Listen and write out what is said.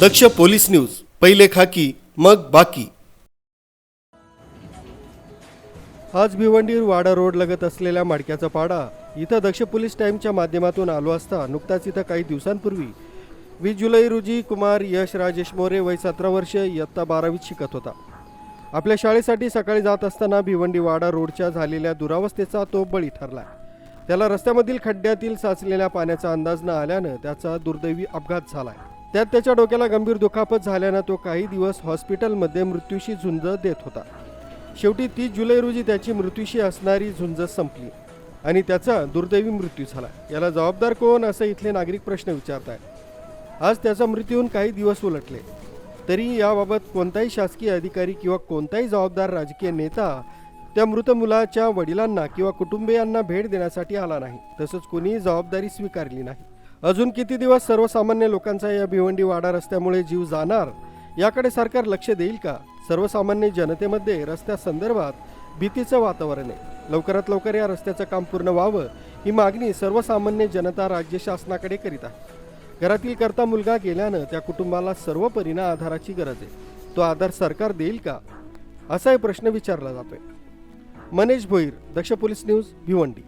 दक्ष police news पहिले खाकी मग बाकी. आज भिवंडीर वाडा रोड लगत असलेल्या माडक्याचा पाडा इथं दक्ष पोलीस टाईमच्या माध्यमातून आलो असता नुकताच इथं काही दिवसांपूर्वी वीस जुलै रोजी कुमार यश राजेश मोरे वय सतरा वर्ष इयत्ता बारावीत शिकत होता. आपल्या शाळेसाठी सकाळी जात असताना भिवंडी वाडा रोडच्या झालेल्या दुरावस्थेचा तो बळी ठरला त्याला रस्त्यामधील खड्ड्यातील साचलेल्या पाण्याचा अंदाज न आल्यानं त्याचा दुर्दैवी अपघात झाला आहे त्यात त्याच्या डोक्याला गंभीर दुखापत झाल्यानं तो काही दिवस हॉस्पिटलमध्ये मृत्यूशी झुंज देत होता. शेवटी तीस जुलै रोजी त्याची मृत्यूशी असणारी झुंज संपली आणि त्याचा दुर्दैवी मृत्यू झाला. याला जबाबदार कोण असं इथले नागरिक प्रश्न विचारत आहेत आज त्याचा मृत्यू होऊन काही दिवस उलटले. तरी याबाबत कोणताही शासकीय अधिकारी किंवा कोणताही जबाबदार राजकीय नेता त्या मृत मुलाच्या वडिलांना किंवा कुटुंबियांना भेट देण्यासाठी आला नाही. तसंच कोणीही जबाबदारी स्वीकारली नाही. अजून किती दिवस सर्वसामान्य लोकांचा या भिवंडी वाडा रस्त्यामुळे जीव जाणार याकडे सरकार लक्ष देईल का? सर्वसामान्य जनतेमध्ये रस्त्यासंदर्भात भीतीचं वातावरण आहे. लवकरात लवकर या रस्त्याचं काम पूर्ण व्हावं ही मागणी सर्वसामान्य जनता राज्य शासनाकडे करीत आहे. घरातील करता मुलगा गेल्यानं त्या कुटुंबाला सर्व परिणाम आधाराची गरज आहे. तो आधार सरकार देईल का? असाही प्रश्न विचारला जातोय. Manesh Bhoir Daksh police news Bhiwandi.